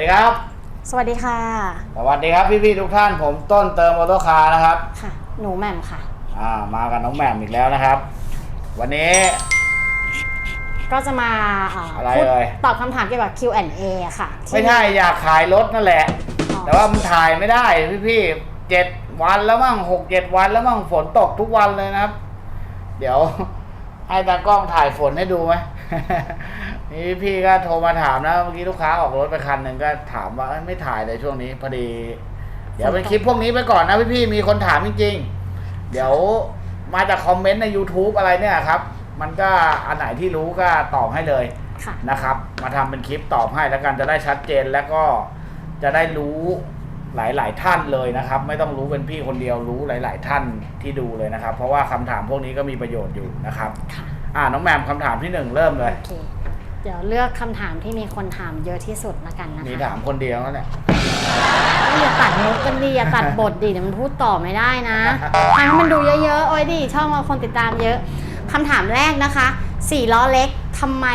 ดีครับ สวัสดีค่ะ สวัสดีครับพี่ๆทุกท่านผมต้นเติมออโต้คาร์นะครับ ค่ะ หนูแหม่มค่ะ อ่ามากับน้องแหม่มอีกแล้วนะครับ วันนี้ ก็จะมาเอ่ออะไรพูดเอ่ย ตอบคำถามเกี่ยวกับ Q&A อะค่ะที่ไม่ใช่อยากขายรถนั่นแหละ อ๋อแต่ว่ามันถ่ายไม่ได้พี่ๆเจ็ดวันแล้วมั้งหกเจ็ดวันแล้วมั้งฝนตกทุกวันเลยนะครับ เดี๋ยว ให้ตากล้องถ่ายฝนให้ดูไหม นี่พี่ก็โทรมาถามนะเมื่อกี้ลูกค้าออกรถไปคันหนึ่งก็ถามว่าเอ้ยไม่ถ่ายเลยช่วงนี้ พอดี เดี๋ยวเป็นคลิปพวกนี้ไปก่อนนะพี่ๆมีคนถามจริงๆ เดี๋ยวมาจากคอมเมนต์ใน YouTube อะไรเนี่ยครับ มันก็อันไหนที่รู้ก็ตอบให้เลย ค่ะ นะครับ มาทำเป็นคลิปตอบให้แล้วกันจะได้ชัดเจนแล้วก็จะได้รู้หลาย ๆ ท่านเลยนะครับ ไม่ต้องรู้เป็นพี่คนเดียวรู้หลาย ๆ ท่านที่ดูเลยนะครับ เพราะว่าคำถามพวกนี้ก็มีประโยชน์อยู่นะครับ ค่ะ อ่าน้องแมมคำถามที่หนึ่งเริ่มเลย โอเค เดี๋ยวเลือกคำถามที่มีคนถามเยอะที่สุดละกันนะมีคะถามคนเดียวนั่นแหละก็อย่าตัดมุกกันดีอย่าตัดบทดิเดี๋ยวมันพูดต่อไม่ได้นะทำให้มันดูเยอะๆโอ้ยดิช่องเราคนติดตามเยอะคำถามแรกนะคะสี่ล้อเล็กทำไม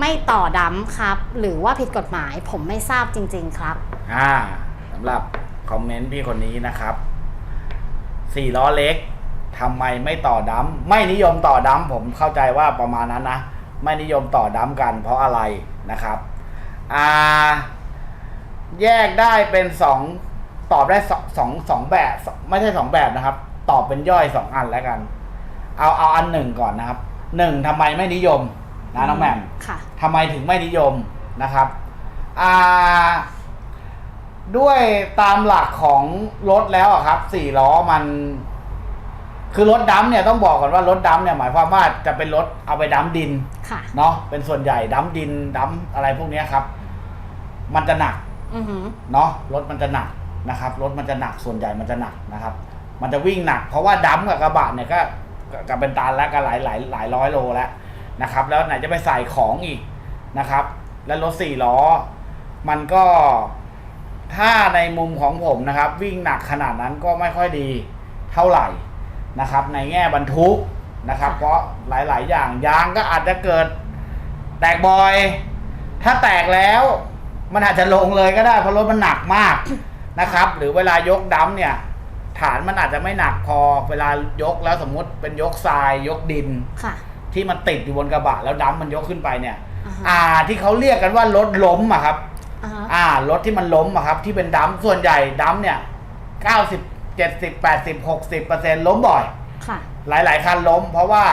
ไม่ต่อดัมครับ หรือว่าผิดกฎหมายผมไม่ทราบจริง ๆ ครับ อ่าสำหรับคอมเมนต์พี่คนนี้นะครับสี่ล้อเล็กทำไมไม่ต่อดัมไม่นิยมต่อดัมผมเข้าใจว่าประมาณนั้นนะ ไม่นิยมต่อดัมกันเพราะอะไรนะครับอ่าแยกได้เป็นสองตอบได้สองสองสองแบบสองไม่ใช่สองแบบนะครับ ตอบเป็นย่อยสองอันแล้วกัน เอาเอาอันหนึ่งก่อนนะครับหนึ่งทำไมไม่นิยมนะน้องแหม่มค่ะทำไมถึงไม่นิยมนะครับอ่าด้วยตามหลักของรถแล้วอะครับสี่ล้อมัน คือรถดัมเนี่ยต้องบอกก่อนว่ารถดัมเนี่ยหมายความว่าจะเป็นรถเอาไปดัมดินค่ะเนาะเป็นส่วนใหญ่ดัมดินดัมอะไรพวกเนี้ยครับ มันจะหนักอือหือเนาะรถมันจะหนักนะครับ รถมันจะหนักส่วนใหญ่มันจะหนักนะครับ มันจะวิ่งหนัก เพราะว่าดัมกับกระบะเนี่ยก็ก็ก็เป็นตันแล้วก็หลายหลายหลายร้อยโลแล้วนะครับ แล้วไหนจะไปใส่ของอีกนะครับ แล้วรถสี่ล้อ มันก็ถ้าในมุมของผมนะครับ วิ่งหนักขนาดนั้นก็ไม่ค่อยดีเท่าไหร่ นะครับ ในแง่บรรทุกนะครับ เพราะหลาย ๆ อย่างยางก็อาจจะเกิดแตกบ่อย ถ้าแตกแล้วมันอาจจะลงเลยก็ได้เพราะรถมันหนักมากนะครับ หรือเวลายกดัมเนี่ย ฐานมันอาจจะไม่หนักพอเวลายกแล้วสมมุติเป็นยกทรายยกดินค่ะ ที่มันติดอยู่บนกระบะแล้วดัมมันยกขึ้นไปเนี่ย อ่าฮะอ่าที่เขาเรียกกันว่ารถล้มอะครับอ่าฮะอ่ารถที่มันล้มอะครับ ที่เป็นดัมส่วนใหญ่ดัมเนี่ยเก้าสิบ เจ็ดสิบแปดสิบหกสิบเปอร์เซ็นล้มบ่อย ค่ะ หลาย ๆ คันล้ม เพราะว่า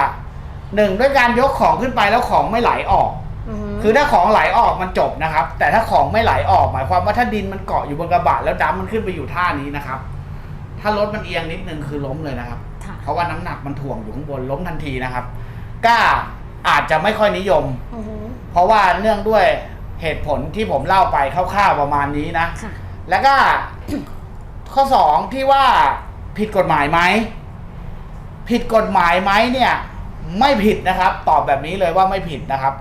หนึ่งด้วยการยกของขึ้นไปแล้วของไม่ไหลออก อือหือคือถ้าของไหลออกมันจบนะครับ แต่ถ้าของไม่ไหลออก หมายความว่าถ้าดินมันเกาะอยู่บนกระบะแล้วดัมมันขึ้นไปอยู่ท่านี้นะครับ ถ้ารถมันเอียงนิดนึงคือล้มเลยนะครับ ค่ะ เพราะว่าน้ำหนักมันถ่วงอยู่ข้างบนล้มทันทีนะครับก็อาจจะไม่ค่อยนิยม อือหือเพราะว่าเนื่องด้วยเหตุผลที่ผมเล่าไปคร่าวๆประมาณนี้นะ ค่ะ แล้วก็ ข้อสองที่ว่าผิดกฎหมายไหมผิดกฎหมายไหมเนี่ย ไม่ผิดนะครับ ตอบแบบนี้เลยว่าไม่ผิดนะครับ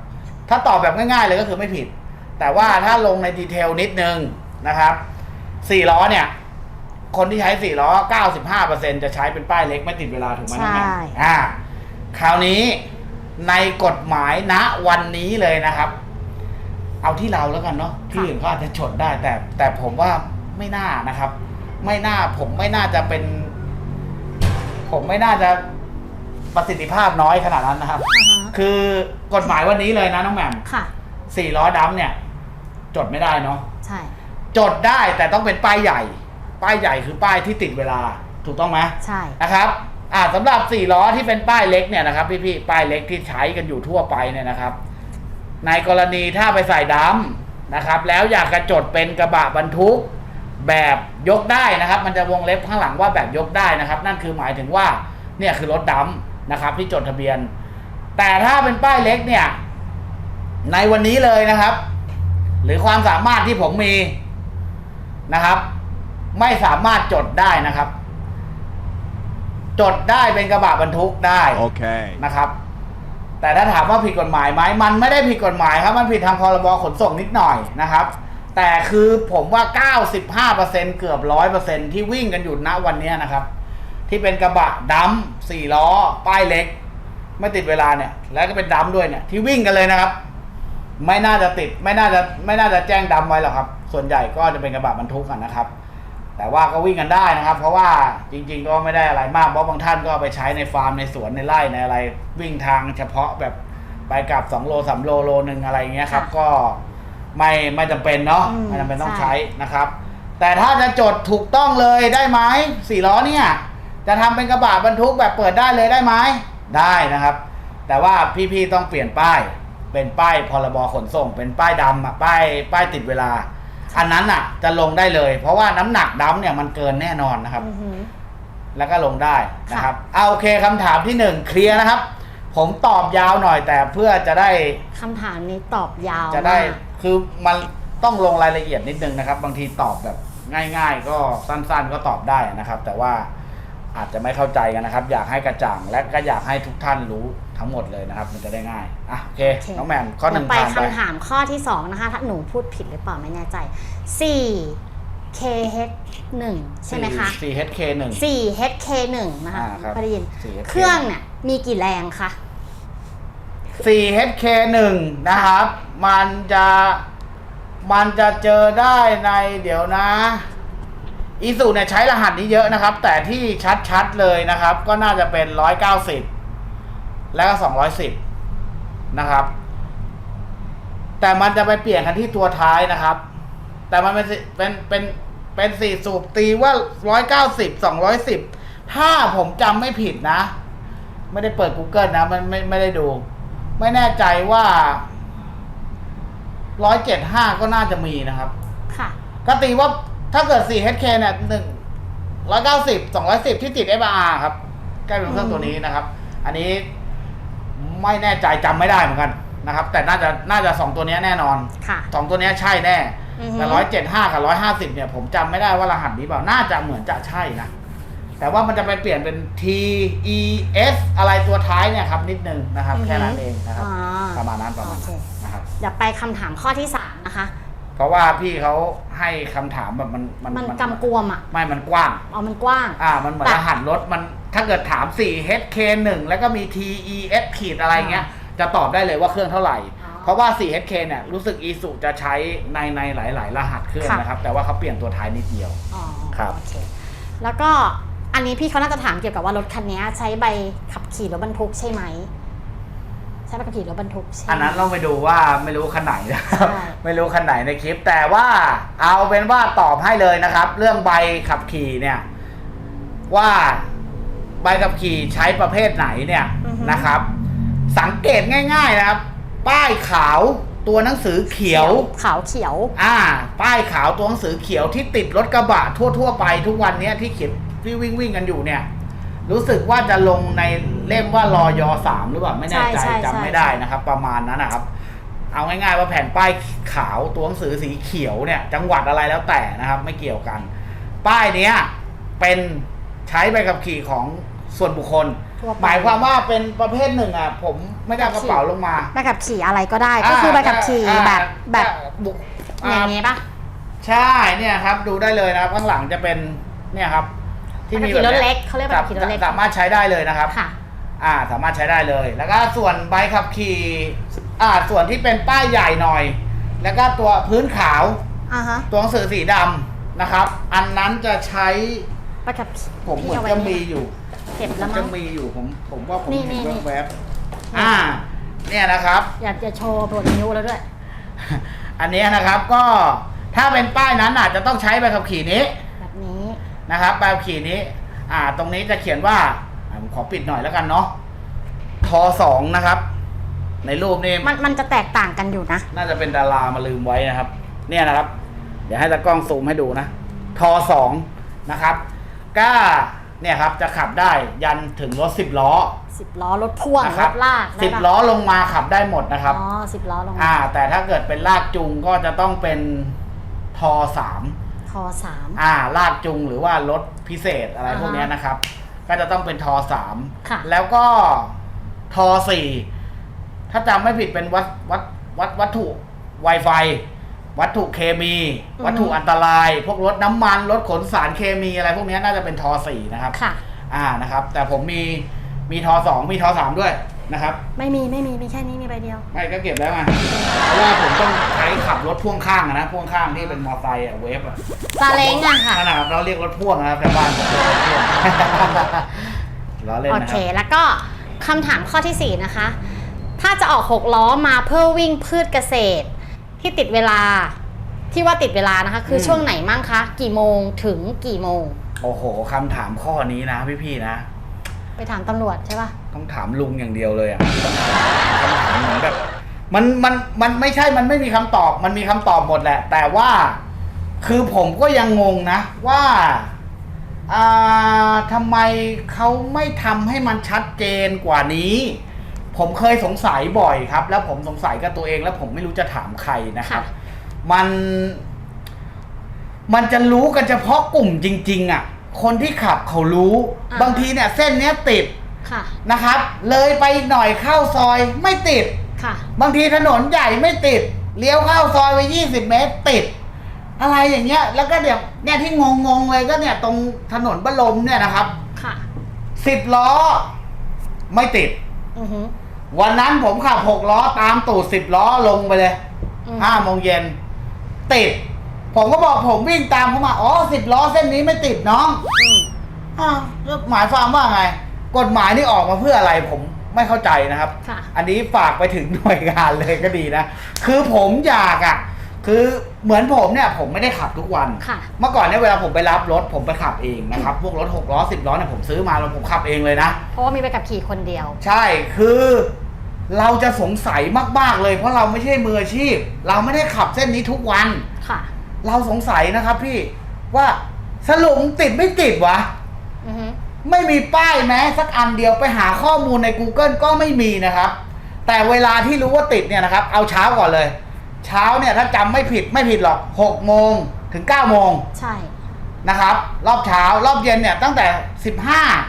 ถ้าตอบแบบง่ายๆเลยก็คือไม่ผิด แต่ว่าถ้าลงในดีเทลนิดนึงนะครับสี่ล้อเนี่ย คนที่ใช้สี่ล้อเก้าสิบห้าเปอร์เซ็นจะใช้เป็นป้ายเล็กไม่ติดเวลาถูกไหมน้องแหม่มใช่ อ่าคราวนี้ในกฎหมายณวันนี้เลยนะครับ เอาที่เราแล้วกันเนาะที่อื่นเขาอาจจะจดได้แต่แต่ผมว่าไม่น่านะครับ ไม่น่าผมไม่น่าจะเป็น ผมไม่น่าจะประสิทธิภาพน้อยขนาดนั้นนะครับ อ่าฮะคือกฎหมายวันนี้เลยนะน้องแหม่มค่ะ สี่ล้อดำเนี่ย จดไม่ได้เนาะใช่ จดได้แต่ต้องเป็นป้ายใหญ่ ป้ายใหญ่คือป้ายที่ติดเวลา ถูกต้องไหม ใช่ นะครับ อ่าสำหรับสี่ล้อที่เป็นป้ายเล็กเนี่ยนะครับพี่ๆ ป้ายเล็กที่ใช้กันอยู่ทั่วไปเนี่ยนะครับ ในกรณีถ้าไปใส่ดำนะครับ แล้วอยากกระจดเป็นกระบะบรรทุก แบบยกได้นะครับ มันจะวงเล็บข้างหลังว่าแบบยกได้นะครับ นั่นคือหมายถึงว่าเนี่ยคือรถดำนะครับที่จดทะเบียน แต่ถ้าเป็นป้ายเล็กเนี่ยในวันนี้เลยนะครับ หรือความสามารถที่ผมมีนะครับ ไม่สามารถจดได้นะครับ จดได้เป็นกระบะบรรทุกได้ Okay. นะครับ แต่ถ้าถามว่าผิดกฎหมายไหมมันไม่ได้ผิดกฎหมายครับ มันผิดทางพรบขนส่งนิดหน่อยนะครับ แต่คือผมว่า 95%เกือบ 100%ที่วิ่งกันอยู่ณวันนี้นะครับ ที่เป็นกระบะดำสี่ล้อ ป้ายเล็ก ไม่ติดเวลาเนี่ย แล้วก็เป็นดำด้วยเนี่ย ที่วิ่งกันเลยนะครับ ไม่น่าจะติด ไม่น่าจะ ไม่น่าจะแจ้งดำไว้หรอกครับ ส่วนใหญ่ก็จะเป็นกระบะบรรทุกกันนะครับ แต่ว่าก็วิ่งกันได้นะครับ เพราะว่าจริง ๆ ก็ไม่ได้อะไรมาก เพราะบางท่านก็ไปใช้ในฟาร์ม ในสวน ในไร่ ในอะไร วิ่งทางเฉพาะแบบไปกลับ2โล3โลโลหนึ่งอะไรเงี้ยครับ ก็ ไม่ไม่จำเป็นเนาะอืมไม่จำเป็นต้องใช่ ใช้นะครับ แต่ถ้าจะจดถูกต้องเลยได้ไหมสี่ล้อเนี่ยจะทำเป็นกระบะบรรทุกแบบเปิดได้เลยได้ไหมได้นะครับ แต่ว่าพี่ๆต้องเปลี่ยนป้าย เป็นป้ายพรบขนส่ง เป็นป้ายดำอะป้ายป้ายติดเวลา อันนั้นอะจะลงได้เลย เพราะว่าน้ำหนักดำเนี่ยมันเกินแน่นอนนะครับ อือหือ แล้วก็ลงได้นะครับเอาโอเคคำถามที่หนึ่งเคลียร์นะครับ ผมตอบยาวหน่อยแต่เพื่อจะได้ คำถามนี้ตอบยาวจะได้มาก คือมันต้องลงรายละเอียดนิดนึงนะครับ บางทีตอบแบบง่าย ๆ ก็สั้นๆ ก็ตอบได้นะครับ แต่ว่าอาจจะไม่เข้าใจกันนะครับ อยากให้กระจ่างและก็อยากให้ทุกท่านรู้ทั้งหมดเลยนะครับ มันจะได้ง่ายอะโอเค โอเค น้องแมนข้อหนึ่งเดี๋ยวไปผ่านไปคำถามข้อที่สองนะคะ ถ้าหนูพูดผิดหรือเปล่าไม่แน่ใจ 4 KH 1ใช่ไหมคะสี่ HK หนึ่ง 4 HK 1นะคะอ่าครับ พอได้ยิน 4HK เครื่องเนี่ยมีกี่แรงคะ สี่ HK หนึ่งนะครับ มันจะมันจะเจอได้ในเดี๋ยวนะอีสุเนี่ยใช้รหัสนี้เยอะนะครับ แต่ที่ชัดๆเลยนะครับ ก็น่าจะเป็นร้อยเก้าสิบแล้วก็สองร้อยสิบนะครับ แต่มันจะไปเปลี่ยนกันที่ตัวท้ายนะครับ แต่มันเป็นเป็นเป็นเป็นสี่สูบตีว่าร้อยเก้าสิบสองร้อยสิบถ้าผมจำไม่ผิดนะ ไม่ได้เปิด Google นะ มันไม่ไม่ได้ดู ไม่แน่ใจว่าร้อยเจ็ดห้าก็น่าจะมีนะครับ ค่ะ ก็ตีว่าถ้าเกิด 4HK เนี่ยหนึ่งร้อยเก้าสิบสองร้อยสิบที่ติด FR ครับใกล้เป็นเครื่องตัวนี้นะครับ อันนี้ไม่แน่ใจจำไม่ได้เหมือนกันนะครับ แต่น่าจะน่าจะสองตัวเนี้ยแน่นอนค่ะ สองตัวเนี้ยใช่แน่ อือฮึ แต่ร้อยเจ็ดห้ากับร้อยห้าสิบเนี่ย ผมจำไม่ได้ว่ารหัสนี้เปล่า น่าจะเหมือนจะใช่นะ แต่ว่ามันจะไปเปลี่ยนเป็น T E S อะไรตัวท้ายเนี่ยครับนิดนึงนะครับแค่นั้นเองนะครับ อ๋อประมาณนั้นประมาณโอเคนั้นนะครับ เดี๋ยวไปคำถามข้อที่สามนะคะ เพราะว่าพี่เขาให้คำถามแบบมันมันกำกวมอะไม่ มันกว้าง เอามันกว้าง อ่า มันเหมือนแต่รหัสรถมันถ้าเกิดถาม 4 HK 1 แล้วก็มี TES ขีดอะไรเงี้ย จะตอบได้เลยว่าเครื่องเท่าไหร่ อ๋อเพราะว่า 4 HK เนี่ย รู้สึกอีสุจะใช้ในในหลาย ๆ รหัสเครื่องค่ะ นะครับ แต่ว่าเขาเปลี่ยนตัวท้ายนิดเดียว อ๋อครับ โอเค แล้วก็ อันนี้พี่เขาน่าจะถามเกี่ยวกับว่ารถคันนี้ใช้ใบขับขี่รถบรรทุกใช่ไหมใช้ใบขับขี่รถบรรทุกใช่ไหมอันนั้นเราไปดูว่าไม่รู้คันไหนนะครับใช่ไม่รู้คันไหนในคลิป แต่ว่าเอาเป็นว่าตอบให้เลยนะครับ เรื่องใบขับขี่เนี่ย ว่าใบขับขี่ใช้ประเภทไหนเนี่ยอือฮึนะครับ สังเกตง่าย ๆนะครับ ป้ายขาวตัวหนังสือเขียวขาวเขียว อ่า ป้ายขาวตัวหนังสือเขียวที่ติดรถกระบะทั่ว ๆ ไปทุกวันเนี้ยที่เขียน ที่วิ่งวิ่งกันอยู่เนี่ย รู้สึกว่าจะลงในเล่มว่ารอยสามหรือเปล่าไม่แน่ใจใช่ใช่จำไม่ได้นะครับ ประมาณนั้นนะครับ เอาง่ายๆว่าแผ่นป้ายขาวตัวหนังสือสีเขียวเนี่ย จังหวัดอะไรแล้วแต่นะครับ ไม่เกี่ยวกัน ป้ายเนี้ยเป็นใช้ใบขับขี่ของส่วนบุคคล ทั่วไป หมายความว่าเป็นประเภทหนึ่งอะผมไม่ได้เอากระเป๋าลงมา ใบขับขี่อะไรก็ได้ ก็คือใบขับขี่อ่าแบบแบบบุกออ่าย่างนี้ปะ ใช่เนี่ยครับ ดูได้เลยนะครับ ข้างหลังจะเป็นเนี่ยครับ ใบขับขี่รถเล็กเขาเรียกใบขับขี่รถเล็กสามารถใช้ได้เลยนะครับ ค่ะ อ่าสามารถใช้ได้เลย แล้วก็ส่วนใบขับขี่อ่าส่วนที่เป็นป้ายใหญ่หน่อย แล้วก็ตัวพื้นขาว อ่าฮะตัวหนังสือสีดำนะครับ อันนั้นจะใช้ใบขับขี่ผมเหมือนที่าไว้จะมีอยู่เก็บผแล้วมมั้จะง มีอยู่ผมผมว่าผมนี่เห็นี่นนี่ แวบๆอ่า เนี่ยนะครับ อยากจะโชว์ปวดนิ้วแล้วด้วย อันเนี้ยนะครับก็ถ้าเป็นป้ายนั้นอาจจะต้องใช้ใบขับขี่นี้แบบ นี้นะครับใบขับขี่นี้อ่าตรงนี้จะเขียนว่าอ่าผมขอปิดหน่อยแล้วกันเนาะทสองนะครับ ในรูปนี่มันมันจะแตกต่างกันอยู่นะ น่าจะเป็นดารามาลืมไว้นะครับ เนี่ยนะครับ เดี๋ยวให้ตากล้องซูมให้ดูนะทสองนะครับก็เนี่ยครับจะขับได้ยันถึงรถสิบล้อสิบล้อรถพ่วงนะรครับถลากได้สิบปะล้อลงมาขับได้หมดนะครับอ๋อสิบล้อลงมาอ่า แต่ถ้าเกิดเป็นลากจูงก็จะต้องเป็นทสาม คอสาม อ่าลากจูงหรือว่ารถพิเศษอะไรอ่าฮะพวกเนี้ยนะครับ ก็จะต้องเป็นทสามค่ะ แล้วก็ทสี่ถ้าจำไม่ผิดเป็นวัดวัดวัดวัตถุ Wi-Fi วัตถุเคมี วัตถุอันตราย พวกรถน้ำมันรถขนสารเคมีอะไรพวกเนี้ยน่าจะเป็นทสี่นะครับ ค่ะ อ่านะครับ แต่ผมมีมีทสองมีทสามด้วย นะครับไม่มีไม่มีมีแค่นี้มีใบเดียว ไม่ก็เก็บแล้วไงเพราะว่าผมต้องใช้ขับรถพ่วงข้างอะนะพ่วงข้างที่เป็นมอเตอร์ไซค์อะเวฟอะซาเล้งอะค่ะนั่นนะครับเราเรียกรถพ่วงนะครับแต่บ้านผมเรียกรถพ่วงล้อเล่นโอนะเคครับแล้วก็คำถามข้อที่ 4 นะคะ ถ้าจะออก 6 ล้อมาเพื่อวิ่งพืชเกษตร ที่ติดเวลาที่ว่าติดเวลานะคะ คือช่วงไหนมั่งคะ กี่โมงถึงกี่โมง โอ้โหคำถามข้อนี้นะพี่ๆนะไป ถามตำรวจใช่ปะต้องถามลุงอย่างเดียวเลยอะคำถามเหมือนแบบมันมันมันไม่ใช่มันไม่มีคำตอบ มันมีคำตอบหมดแหละ แต่ว่าคือผมก็ยังงงนะ ว่าอ่าทำไมเขาไม่ทำให้มันชัดเจนกว่านี้ ผมเคยสงสัยบ่อยครับ แล้วผมสงสัยกับตัวเอง แล้วผมไม่รู้จะถามใครนะครับ มัน มันจะรู้กันเฉพาะกลุ่มจริง ๆ อะ คนที่ขับเขารู้ อ่า บางทีเนี่ยเส้นเนี้ยติดค่ะ นะครับ เลยไปอีกหน่อยเข้าซอยไม่ติด ค่ะ บางทีถนนใหญ่ไม่ติด เลี้ยวเข้าซอยไป 20 เมตรติด อะไรอย่างเงี้ย แล้วก็เดี๋ยวเนี่ยที่งงงๆเลยก็เนี่ยตรงถนนบรมเนี่ยนะครับค่ะสิบล้อไม่ติด อือหือวันนั้นผมขับหกล้อตามตูดสิบล้อลงไปเลยอืมห้าโมงเย็นติด ผมก็บอกผมวิ่งตามเขามาอ๋อสิบล้อเส้นนี้ไม่ติดน้องอืมอ้าวแล้วหมายความว่าไง กฎหมายนี่ออกมาเพื่ออะไรผมไม่เข้าใจนะครับ ค่ะ อันนี้ฝากไปถึงหน่วยงานเลยก็ดีนะ คือผมอยากอะ่ะ คือเหมือนผมเนี่ย ผมไม่ได้ขับทุกวัน ค่ะ เมื่อก่อนเนี่ยเวลาผมไปรับรถผมไปขับเองนะครับ พวกรถหกล้อสิบล้อเนี่ยผมซื้อมาแล้วผมขับเองเลยนะ เพราะว่ามีไปกับขี่คนเดียว ใช่คือเราจะสงสัยมาก ๆ เลย เพราะเราไม่ใช่มืออาชีพ เราไม่ได้ขับเส้นนี้ทุกวันค่ะ เราสงสัยนะครับพี่ว่าสรุปติดไม่ติดวะอือหือไม่มีป้ายแม้สักอันเดียวไปหาข้อมูลใน Google ก็ไม่มีนะครับ แต่เวลาที่รู้ว่าติดเนี่ยนะครับ เอาเช้าก่อนเลย เช้าเนี่ยถ้าจำไม่ผิดไม่ผิดหรอก6โมงถึง9โมงใช่ นะครับ รอบเช้ารอบเย็นเนี่ยตั้งแต่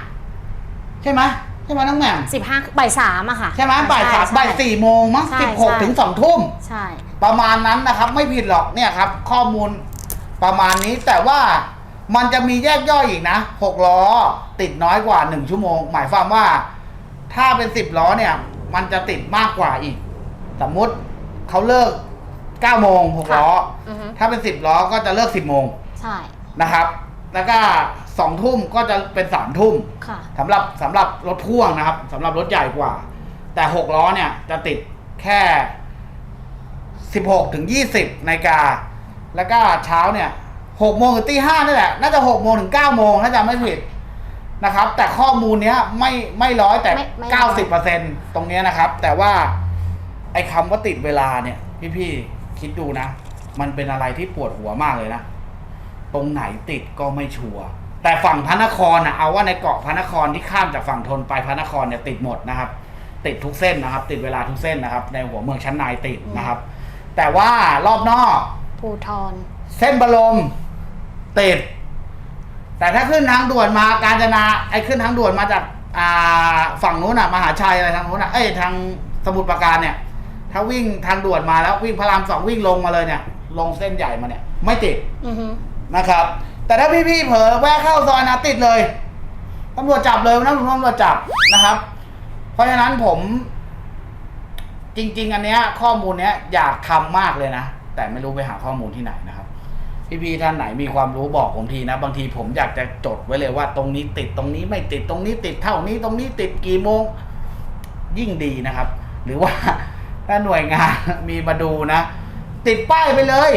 15 ใช่ไหม ใช่ไหมน้องแหม่มสิบห้าบ่ายสามอะค่ะ ใช่ไหมบ่ายสามใช่บ่ายสี่โมงมั้งใช่สิบหกใช่ ถึงสองทุ่ม ใช่ ประมาณนั้นนะครับไม่ผิดหรอกเนี่ยครับ ข้อมูลประมาณนี้แต่ว่ามันจะมีแยกย่อยอีกนะหกล้อติดน้อยกว่าหนึ่งชั่วโมง หมายความว่า ถ้าเป็นสิบล้อเนี่ย มันจะติดมากกว่าอีก สมมุติเขาเลิกเก้าโมงหกล้ออือฮึ ถ้าเป็นสิบล้อก็จะเลิกสิบโมงใช่ นะครับ แล้วก็สองทุ่มก็จะเป็นสามทุ่มค่ะ สำหรับสำหรับรถพ่วงนะครับสำหรับรถใหญ่กว่า แต่หกล้อเนี่ยจะติดแค่สิบหกถึงยี่สิบนาฬิกา แล้วก็เช้าเนี่ยหกโมงถึงตีห้านี่แหละน่าจะหกโมงถึงเก้าโมงถ้าจำไม่ผิดนะครับ แต่ข้อมูลเนี้ยไม่ไม่ร้อยแต่ไม่ไม่ร้เก้าอสิบยเปอร์เซ็นตรงเนี้ยนะครับ แต่ว่าไอ้คำว่าติดเวลาเนี่ย พี่ๆคิดดูนะ มันเป็นอะไรที่ปวดหัวมากเลยนะ ตรงไหนติดก็ไม่ชัวร์แต่ฝั่งพระนครนะเอาว่าในเกาะพระนครที่ข้ามจากฝั่งทนไปพระนครเนี่ยติดหมดนะครับ ติดทุกเส้นนะครับ ติดเวลาทุกเส้นนะครับ ในหัวเมืองชั้นในติดนะครับ แต่ว่ารอบนอกภูทรเส้นบรมติด แต่ถ้าขึ้นทางด่วนมาการจนาไอ้ขึ้นทางด่วนมาจากอ่าฝั่งนู้นอะมหาชัยอะไรทางนู้นอะเอ้ยทางสมุทรปราการเนี่ย ถ้าวิ่งทางด่วนมาแล้ววิ่งพระรามสองวิ่งลงมาเลยเนี่ย ลงเส้นใหญ่มาเนี่ย ไม่ติด อือหือ นะครับ แต่ถ้าพี่ๆเผลอแวะเข้าซอยนะติดเลยตำรวจจับเลยนะผมตำรวจจับนะครับ เพราะฉะนั้นผม จริง ๆ อันเนี้ย ข้อมูลเนี้ยอยากทำมากเลยนะ แต่ไม่รู้ไปหาข้อมูลที่ไหนนะครับ พี่ๆท่านไหนมีความรู้บอกผมทีนะ บางทีผมอยากจะจดไว้เลยว่า ตรงนี้ติดตรงนี้ไม่ติดตรงนี้ติดเท่านี้ตรงนี้ติดกี่โมง ยิ่งดีนะครับ หรือว่าถ้าหน่วยงานมีมาดูนะ ติดป้ายไปเลย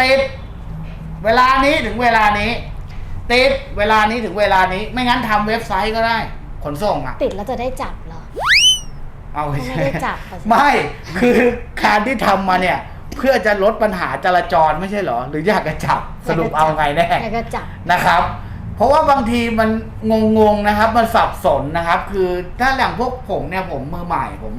ติด เวลานี้ถึงเวลานี้ ติดเวลานี้ถึงเวลานี้ ไม่งั้นทำเว็บไซต์ก็ได้ ขนส่งอะติดแล้วจะได้จับเหรอ เอาไม่ได้จับอะสิ ไม่ คือการที่ทำมาเนี่ย เพื่อจะลดปัญหาจราจรไม่ใช่เหรอ หรืออยากจะจับสรุปเอาไงแน่ แล้วก็จับ นะครับ เพราะว่าบางทีมันงงๆนะครับ มันสับสนนะครับ คือถ้าอย่างพวกผมเนี่ยผมมือใหม่ผม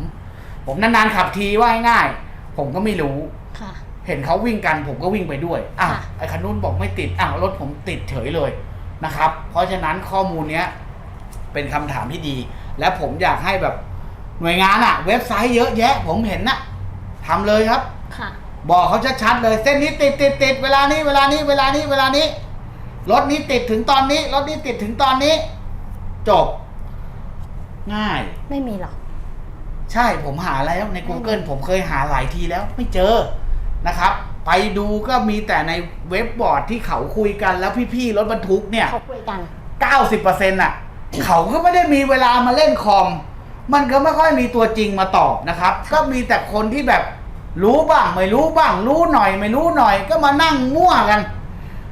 ผมนานๆขับทีว่าง่ายๆผมก็ไม่รู้ ค่ะ เห็นเขาวิ่งกันผมก็วิ่งไปด้วยอ้าวค่ะ ไอ้คันนู้นบอกไม่ติดอ้าวรถผมติดเฉยเลยนะครับ เพราะฉะนั้นข้อมูลเนี้ยเป็นคำถามที่ดี และผมอยากให้แบบหน่วยงานอะเว็บไซต์เยอะแยะ ผมเห็นนะทำเลยครับ ค่ะ บอกเขาชัดๆเลย เส้นนี้ติดติดติดเวลานี้เวลานี้เวลานี้เวลานี้รถนี้ติดถึงตอนนี้รถนี้ติดถึงตอนนี้ จบ ง่าย ไม่มีหรอก ใช่ผมหาแล้วใน Google ผมเคยหาหลายทีแล้วไม่เจอ นะครับ ไปดูก็มีแต่ในเว็บบอร์ดที่เขาคุยกันแล้วพี่ๆรถบรรทุกเนี่ยเขาคุยกัน 90%อะ เขาก็ไม่ได้มีเวลามาเล่นคอม มันก็ไม่ค่อยมีตัวจริงมาตอบนะครับ ก็มีแต่คนที่แบบรู้บ้าง ไม่รู้บ้าง รู้หน่อย ไม่รู้หน่อยก็มานั่งมั่วกัน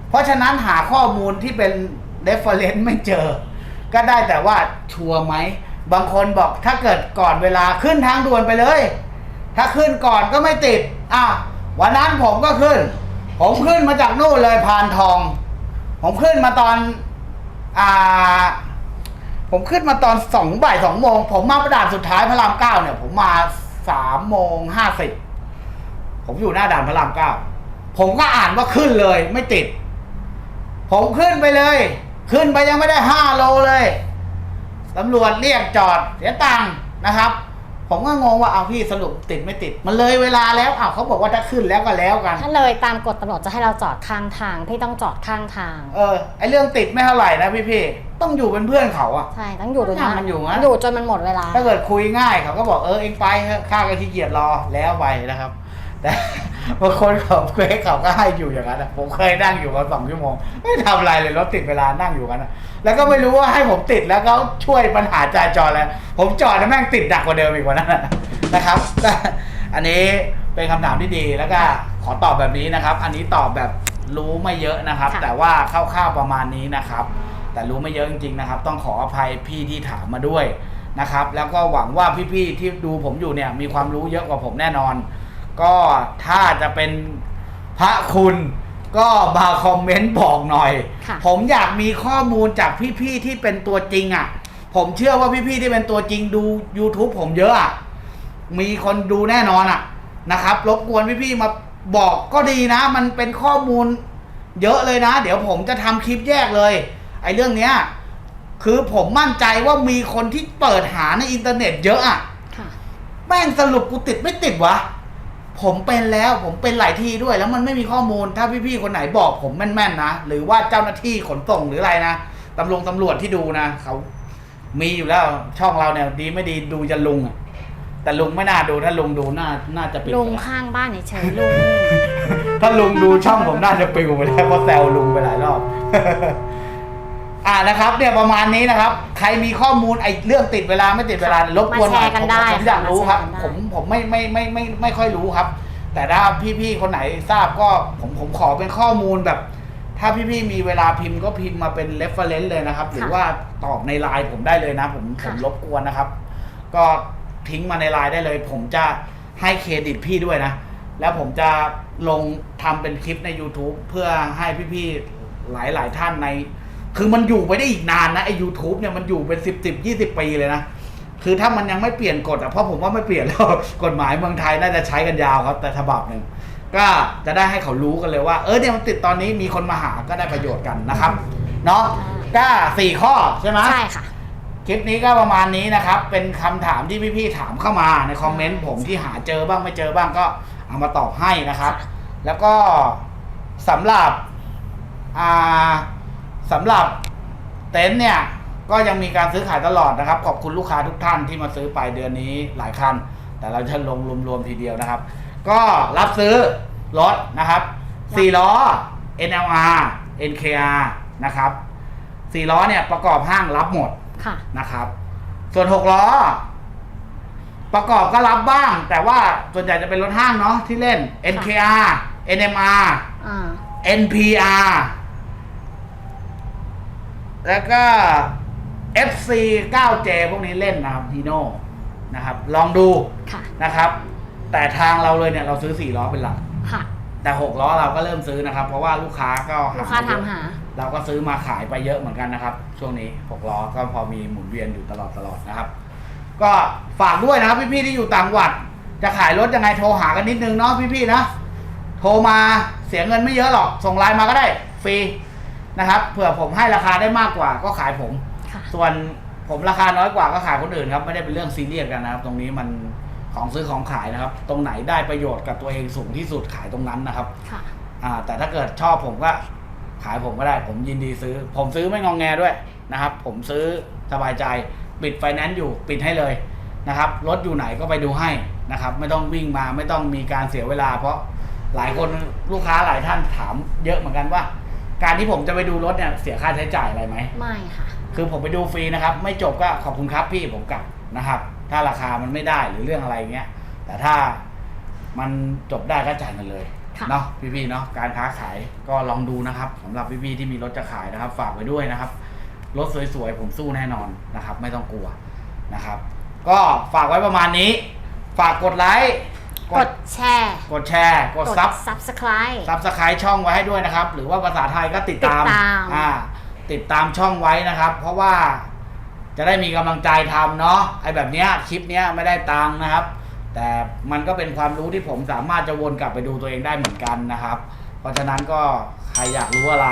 เพราะฉะนั้นหาข้อมูลที่เป็น reference ไม่เจอ ก็ได้แต่ว่าชัวร์ไหมบางคนบอกถ้าเกิดก่อนเวลาขึ้นทางด่วนไปเลย ถ้าขึ้นก่อนก็ไม่ติดอะ วันนั้นผมก็ขึ้น ผมขึ้นมาจากนู่นเลยพานทอง ผมขึ้นมาตอน อ่า ผมขึ้นมาตอนสองบ่ายสองโมง ผมมาประดานสุดท้ายพระรามเก้าเนี่ย ผมมาสามโมงห้าสิบผมอยู่หน้าด่านพระรามเก้าผมก็อ่านว่าขึ้นเลย ไม่ติด ผมขึ้นไปเลย ขึ้นไปยังไม่ได้ห้าโลเลยตำรวจเรียกจอดเสียตังค์นะครับ ผมก็งงว่าเอาพี่สรุปติดไม่ติด มันเลยเวลาแล้วอ้าวเขาบอกว่าถ้าขึ้นแล้วก็แล้วกัน ถ้าเลยตามกฎตำรวจจะให้เราจอดข้างทาง พี่ต้องจอดข้างทาง เออไอเรื่องติดไม่เท่าไหร่นะพี่พี่ๆต้องอยู่เป็นเพื่อนเขาอะ ใช่ต้องอยู่จนทำมันอยู่นะ อยู่จนมันหมดเวลา ถ้าเกิดคุยง่ายเขาก็บอกเออเองไปเถอะข้าก็ขี้เกียจรอแล้วไปนะครับ แต่ บางคนเขาเควสเขาก็ให้อยู่อย่างนั้นอะผมเคยนั่งอยู่กันสองชั่วโมง ไม่ทำอะไรเลยรถติดเวลานั่งอยู่กันอะแล้วก็ไม่รู้ว่าให้ผมติดแล้วเขาช่วยปัญหาจราจรแล้วผมจอดแล้วแม่งติดหนักกว่าเดิมอีกกว่านั้นอะนะครับก็อันนี้เป็นคำถามที่ดีแล้วก็ขอตอบแบบนี้นะครับ อันนี้ตอบแบบรู้ไม่เยอะนะครับค่ะแต่ว่าคร่าวๆประมาณนี้นะครับ แต่รู้ไม่เยอะจริงๆนะครับ ต้องขออภัยพี่ที่ถามมาด้วยนะครับ แล้วก็หวังว่าพี่ๆที่ดูผมอยู่เนี่ยมีความรู้เยอะกว่าผมแน่นอน ก็ถ้าจะเป็นพระคุณก็มาคอมเมนต์บอกหน่อย ค่ะ ผมอยากมีข้อมูลจากพี่ๆที่เป็นตัวจริงอะ่ะ ผมเชื่อว่าพี่ๆที่เป็นตัวจริงดู YouTube ผมเยอะอะ่ะมีคนดูแน่นอนอะ่ะนะครับ รบกวนพี่ๆมาบอกก็ดีนะ มันเป็นข้อมูลเยอะเลยนะ เดี๋ยวผมจะทำคลิปแยกเลย ไอ้เรื่องเนี้ย คือผมมั่นใจว่ามีคนที่เปิดหาในอินเทอร์เน็ตเยอะอะ ค่ะ แม่งสรุปกูติดไม่ติดวะ ผมเป็นแล้วผมเป็นหลายที่ด้วย แล้วมันไม่มีข้อมูลถ้าพี่ๆคนไหนบอกผมแม่นๆนะหรือว่าเจ้าหน้าที่ขนส่งหรืออะไรนะตำรวจตำรวจที่ดูนะเขามีอยู่แล้วช่องเราเนี่ยดีไม่ดีดูจะลุงอะแต่ลุงไม่น่าดูถ้าลุงดูน่าน่าจะปิดลุงไปแล้วข้างบ้านเฉยๆลุง ถ้าลุงดูช่องผมน่าจะปิวไปแล้วเพราะแซวลุงไปหลายรอบ อ่านะครับเนี่ยประมาณนี้นะครับ ใครมีข้อมูลไอ้เรื่องติดเวลาไม่ติดเวลารบกวนหน่อยมาแชร์กันได้ผมผมอยากรู้ครับ มาแชร์กันได้ ผมผมไม่ไม่ไม่ไม่ไม่ไม่ค่อยรู้ครับ แต่ถ้าพี่ๆคนไหนทราบก็ผมผมขอเป็นข้อมูลแบบ ถ้าพี่ๆมีเวลาพิมพ์ก็พิมพ์มาเป็น reference เลยนะครับ หรือว่าตอบในไลน์ผมได้เลยนะ ผมผมรบกวนนะครับ ก็ทิ้งมาในไลน์ได้เลย ผมจะให้เครดิตพี่ด้วยนะ แล้วผมจะลงทำเป็นคลิปใน YouTube เพื่อให้พี่ๆหลายหลายๆท่านใน คือมันอยู่ไปได้อีกนานนะไอ้ YouTube เนี่ยมันอยู่เป็นสิบสิบยี่สิบปีเลยนะคือถ้ามันยังไม่เปลี่ยนกฎอะเพราะผมว่าไม่เปลี่ยนแล้วกฎหมายเมืองไทยน่าจะใช้กันยาวครับ แต่ฉบับหนึ่งก็จะได้ให้เขารู้กันเลยว่า เออเนี่ยมันติดตอนนี้มีคนมาหาก็ได้ประโยชน์กันนะครับเนาะก็สี่ข้อใช่ไหมใช่ค่ะ คลิปนี้ก็ประมาณนี้นะครับ เป็นคำถามที่พี่ๆถามเข้ามาในคอมเมนต์ผมที่หาเจอบ้างไม่เจอบ้างก็เอามาตอบให้นะครับ แล้วก็สำหรับอ่า สำหรับเต็นท์เนี่ยก็ยังมีการซื้อขายตลอดนะครับ ขอบคุณลูกค้าทุกท่านที่มาซื้อไปเดือนนี้หลายคัน แต่เราจะลงรวมๆทีเดียวนะครับ ก็รับซื้อรถนะครับ4ล้อ NLR NKR นะครับ4ล้อเนี่ยประกอบห้างรับหมดค่ะ นะครับ ส่วนหกล้อ ประกอบก็รับบ้าง แต่ว่าส่วนใหญ่จะเป็นรถห้างเนาะที่เล่น NKR NMR อ่า NPR แล้วก็ FC 9J พวกนี้เล่นนะครับฮีโน่นะครับ ลองดูค่ะ นะครับ แต่ทางเราเลยเนี่ยเราซื้อ 4 ล้อเป็นหลัก ค่ะ แต่ 6 ล้อเราก็เริ่มซื้อนะครับ เพราะว่าลูกค้าก็ลูกค้าถามหา เราก็ซื้อมาขายไปเยอะเหมือนกันนะครับ ช่วงนี้ 6 ล้อก็พอมีหมุนเวียนอยู่ตลอดตลอดนะครับ ก็ฝากด้วยนะครับพี่ๆที่อยู่ต่างจังหวัด จะขายรถยังไงโทรหากันนิดนึงเนาะพี่ๆนะ โทรมาเสียเงินไม่เยอะหรอก ส่งไลน์มาก็ได้ฟรี นะครับเผื่อผมให้ราคาได้มากกว่าก็ขายผม ค่ะ ส่วนผมราคาน้อยกว่าก็ขายคนอื่นครับไม่ได้เป็นเรื่องซีเรียสกันนะครับ ตรงนี้มันของซื้อของขายนะครับ ตรงไหนได้ประโยชน์กับตัวเองสูงที่สุดขายตรงนั้นนะครับ ค่ะ อ่าแต่ถ้าเกิดชอบผมก็ขายผมก็ได้ ผมยินดีซื้อ ผมซื้อไม่งองแงด้วยนะครับ ผมซื้อสบายใจปิดไฟแนนซ์อยู่ปิดให้เลยนะครับรถอยู่ไหนก็ไปดูให้นะครับ ไม่ต้องวิ่งมาไม่ต้องมีการเสียเวลา เพราะหลายคนลูกค้าหลายท่านถามเยอะเหมือนกันว่า การที่ผมจะไปดูรถเนี่ยเสียค่าใช้จ่ายอะไรไหม ไม่ค่ะ คือผมไปดูฟรีนะครับ ไม่จบก็ขอบคุณครับพี่ผมกลับนะครับ ถ้าราคามันไม่ได้หรือเรื่องอะไรเงี้ย แต่ถ้ามันจบได้ก็จ่ายเงินเลยค่ะ เนาะพี่ๆเนาะการค้าขายก็ลองดูนะครับสำหรับพี่ๆที่มีรถจะขายนะครับ ฝากไว้ด้วยนะครับ รถสวยๆ ผมสู้แน่นอนนะครับ ไม่ต้องกลัวนะครับ ก็ฝากไว้ประมาณนี้ ฝากกดไลค์ กดแชร์กดแชร์กดซับ subscribe ซับสไครต์ช่องไว้ให้ด้วยนะครับ หรือว่าภาษาไทยก็ติดตามติดตามอ่าติดตามช่องไว้นะครับ เพราะว่าจะได้มีกำลังใจทำเนาะไอ้แบบเนี้ยคลิปเนี้ยไม่ได้ตังค์นะครับ แต่มันก็เป็นความรู้ที่ผมสามารถจะวนกลับไปดูตัวเองได้เหมือนกันนะครับ เพราะฉะนั้นก็ใครอยากรู้อะไร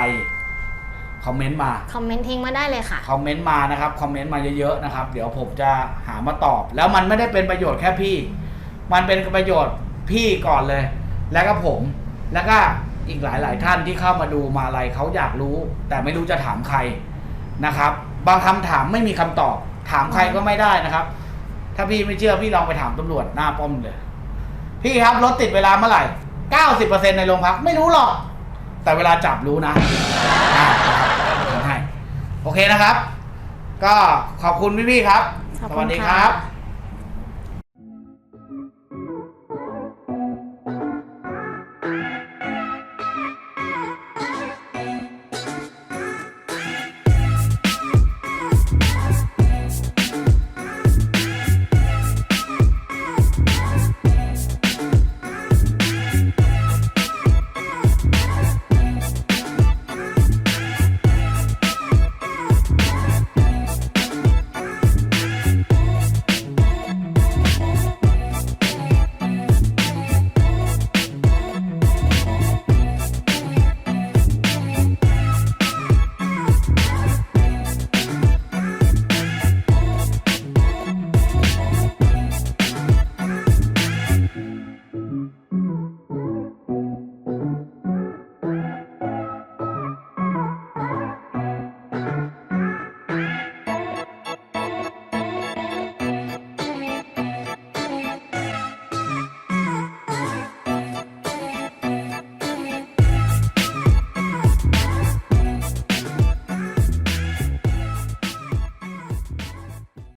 คอมเมนต์มาคอมเมนต์ทิ้งมาได้เลยค่ะคอมเมนต์มานะครับคอมเมนต์มาเยอะๆนะครับ เดี๋ยวผมจะหามาตอบ แล้วมันไม่ได้เป็นประโยชน์แค่พี่ มันเป็นประโยชน์พี่ก่อนเลย แล้วก็ผม แล้วก็อีกหลาย ๆ ท่านที่เข้ามาดูมาอะไรเขาอยากรู้ แต่ไม่รู้จะถามใครนะครับ บางคำถามไม่มีคำตอบ ถามใครก็ไม่ได้นะครับ ถ้าพี่ไม่เชื่อพี่ลองไปถามตำรวจหน้าป้อมเลย พี่ครับรถติดเวลาเมื่อไหร่เก้าสิบเปอร์เซ็นในโรงพักไม่รู้หรอก แต่เวลาจับรู้นะอ่านะครับให้โอเคนะครับ ก็ขอบคุณพี่ๆครับขอบสคุณวัสดีค่ะครับ